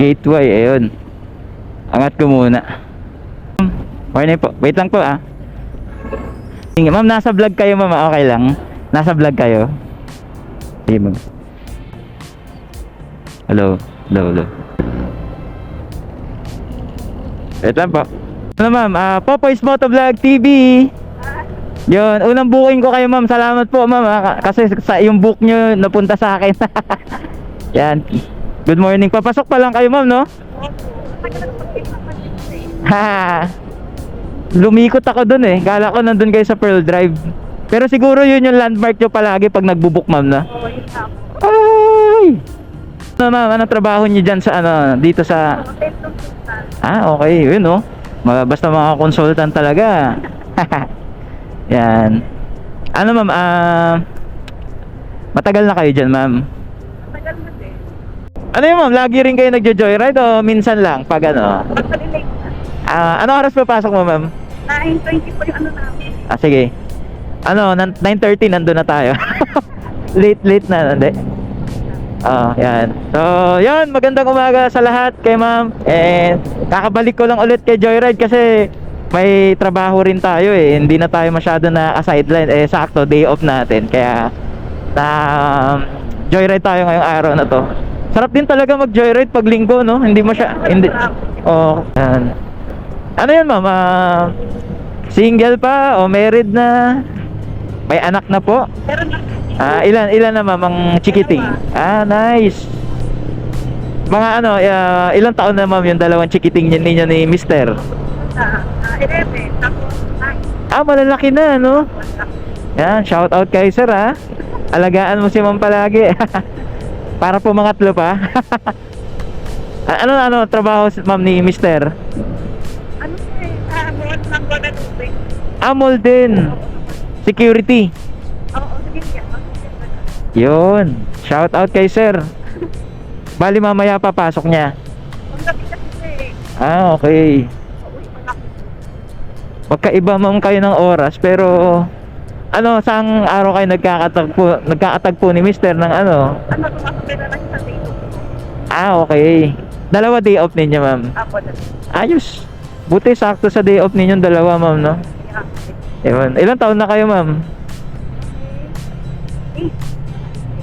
Gateway, ayun. Angat ko muna. Morning po. Wait lang po ah. Ma'am, nasa vlog kayo ma'am. ah. Okay lang. Nasa vlog kayo. Sige ma'am. Hello. Hello, hello. Wait lang po. Ano ma'am? Ah, Popoy's Motovlog TV. Yun, unang booking ko kayo ma'am. Salamat po ma'am. ah. Ka- Kasi sa yung book nyo napunta sa akin. Yan. Good morning. Papasok pa lang kayo ma'am, no? Ha. Lumikot ako dun eh. Kala ko nandun kayo sa Pearl Drive. Pero siguro yun yung landmark nyo palagi pag nagbubook ma'am na. Ay! Ano ma'am, anong trabaho nyo dyan sa ano, dito sa... Ah, okay. Yun. Mga, basta mga consultant talaga. Yan. Ano ma'am, ah... matagal na kayo dyan ma'am? Tagal na. Ano yun ma'am, lagi rin kayo nagjo-joyride o minsan lang pag ano? Actually late na. Ah, ano oras pa pasok mo ma'am? 9.20 po yung ano namin. Ah, sige. Ano, nan- 9.30 nandun na tayo. late, late na, hindi. Ah, yan. So, yan, magandang umaga sa lahat kay ma'am. And kakabalik ko lang ulit kay Joyride kasi may trabaho rin tayo eh. Hindi na tayo masyado na sideline. Eh, sakto, day off natin. Kaya, na Joyride tayo ngayong araw na to. Sarap din talaga mag-joyride pag linggo, no? Hindi mo siya, hindi. Oh, yan. Ano yan, ma'am? Ah, single pa o married na? May anak na po? Ah, ilan ilan na ma'am ang chikiting? Ah, nice. Mga ano, ah, ilang taon na ma'am yung dalawang chikiting niya ninyo ni Mister? sa uh, 11, tapos 9. Ah, malalaki na, no? Yan, shout out kay sir ha. Alagaan mo si ma'am palagi. Para po mangatlo pa. Ah, ano ano trabaho ma'am ni Mister? Ano eh, ah, buwan ng Guadalupe. Amol din. Security. Oo, sige siya. Yun. Shout out kay sir. Bali mamaya papasok niya. Ah, okay. Magkaiba ma'am kayo ng oras pero ano, saang araw kayo nagkakatagpo, nagkakatagpo ni Mister ng ano? Ano, tumasok na lang sa dito. Ah, okay. Dalawa day off ninyo, ma'am. Apo. Ayos. Buti sakto sa day off ninyong dalawa, ma'am, no? Ewan. Ilang taon na kayo, ma'am? Eh,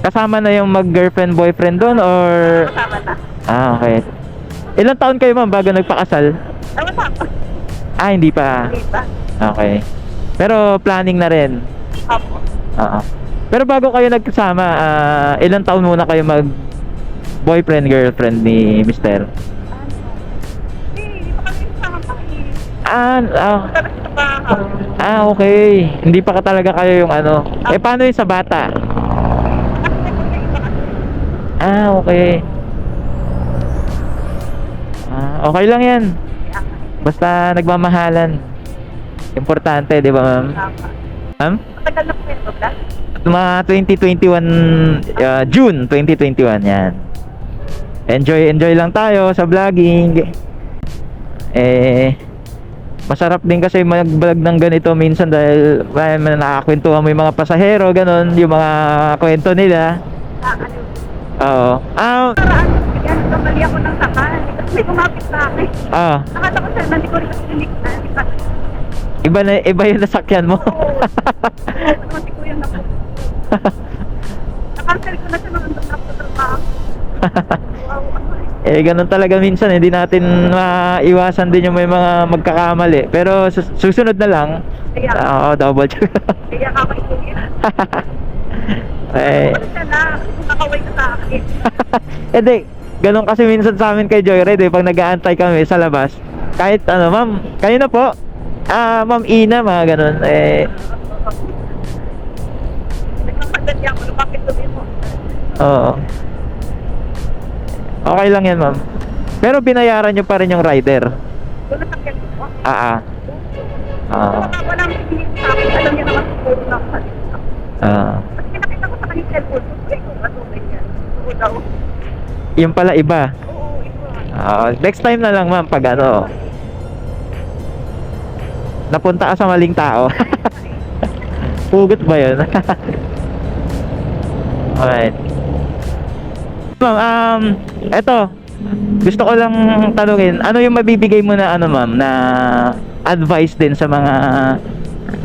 Kasama na yung mag-girlfriend, boyfriend doon or... kasama na. Ah, okay. Ilang taon kayo, ma'am, bago nagpakasal? Pa. Ah, hindi pa. Hindi ba? Okay. Pero planning na rin. Apo. Oo. Pero bago kayo nagkasama, ah, ilang taon muna kayo mag boyfriend girlfriend ni Mister? Eh, hindi pa kami kasama eh. Ah, ah, Talaga sa bahay. ah, okay. Hindi pa ka talaga kayo yung ano. Eh paano yung sa bata? Kasi kasi. Ah, okay. Ah, okay lang 'yan. Kaya nga, Basta nagmamahalan. Importante, 'di ba, ma'am? tama. Ma'am? Matagal na po yung vlog. Mga 2021 ah, June 2021 'yan. Enjoy, enjoy lang tayo sa vlogging. Eh masarap din kasi mag-vlog ng ganito minsan dahil may nakakwentuhan mo yung mga pasahero, ganun, yung mga kwento nila. Ah, ano? Oo. Ah, yan, kamali ako ng sakal. Kasi may kumapit sa akin. ah, Nakala ko sir, hindi ko rin nasinig na. Iba na iba yung nasakyan mo. Oo. Naman si kuya na po. Nakancel ko na ako sa trabaho. Wow, ano eh. eh ganun talaga minsan hindi natin maiwasan din yung may mga magkakamali. Pero sus- susunod na lang. Kaya, Oo, double check. kaya ka kay kuya. eh, Ano na, nakaway na sa akin. hindi, ganun kasi minsan sa amin kay Joyride eh, pag nag-aantay kami sa labas. Kahit ano, ma'am, kayo na po. Ah, ma'am Ina, mga ganun. Eh, Nagpapadali ako, lumapit tuloy mo. oo. Okay lang yan, ma'am. Pero binayaran nyo pa rin yung rider. Doon nasakyan ko po. Ah, ah. Ah, Baka hindi sa akin, alam niya naman siguro na ako sa lista. ah. Pag pinakita ko sa kanya cellphone, ay kung ano, ganyan. Oo daw. Yung pala iba. Oo, iba. Ah, next time na lang, ma'am, pag ano. Napunta ka sa maling tao. Pugot ba yun? Alright. Ma'am, um, eto, gusto ko lang tanungin, ano yung mabibigay mo na ano ma'am na advice din sa mga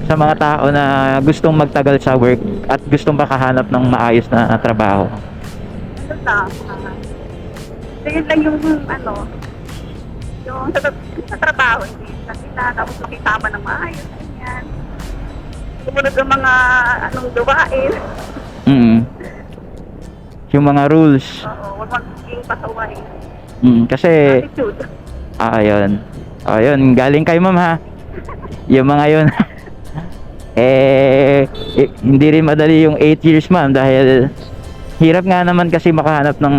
sa mga tao na gustong magtagal sa work at gustong makahanap ng maayos na trabaho. Ano lang, ah, yun lang yung ano, yung sa, sa trabaho, hindi sa sila, tapos makisama ng maayos, ganyan. Sumunod ang mga anong gawain. Mm. Yung mga rules. Oo, huwag magiging pasaway. Mm, kasi Attitude. ah, ayun. Ayun, galing kay ma'am ha. Yung mga yun. eh, eh, hindi rin madali yung 8 years ma'am dahil hirap nga naman kasi makahanap ng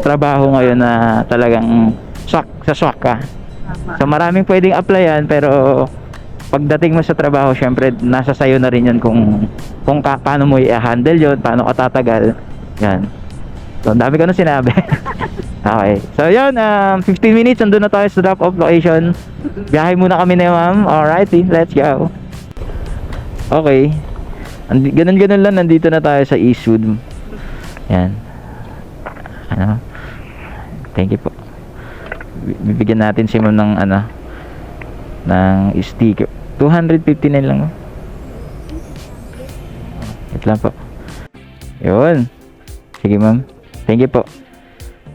trabaho ngayon na talagang swak sa swak ka. Tama. So maraming pwedeng applyan pero pagdating mo sa trabaho, syempre nasa sayo na rin 'yun kung kung ka, paano mo i-handle 'yon, paano ka tatagal. Yan. So dami ko na sinabi. okay. So 'yun, um, 15 minutes andun na tayo sa drop off location. Biyahe muna kami ni Ma'am. Alrighty, let's go. Okay. Ganun-ganun lang nandito na tayo sa Eastwood. Yan. Ano? Thank you po bibigyan natin si ma'am ng ano ng sticker. 259 lang. Wait lang po. Yun. Sige ma'am. Thank you po.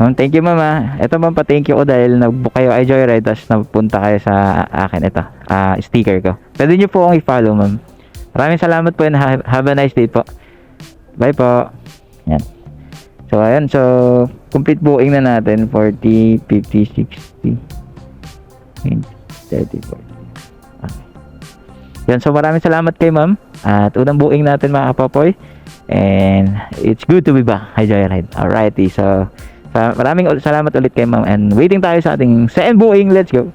Ma'am thank you ma'am ah. eto ma'am pa thank you ko dahil nag-book kayo ay Joyride tapos napunta kayo sa akin. Ito ah sticker ko. Pwede nyo po akong i-follow ma'am. Maraming salamat po and ha- have a nice day po. Bye po. Yan. So, ayan. So, complete booking na natin. 40, 50, 60, 20, 30, 40. Okay. Yan. So, maraming salamat kay ma'am. At unang booking natin mga kapopoy. And it's good to be back. Hi, Joyride. Alrighty. So, maraming salamat ulit kay ma'am. And waiting tayo sa ating second booking. Let's go.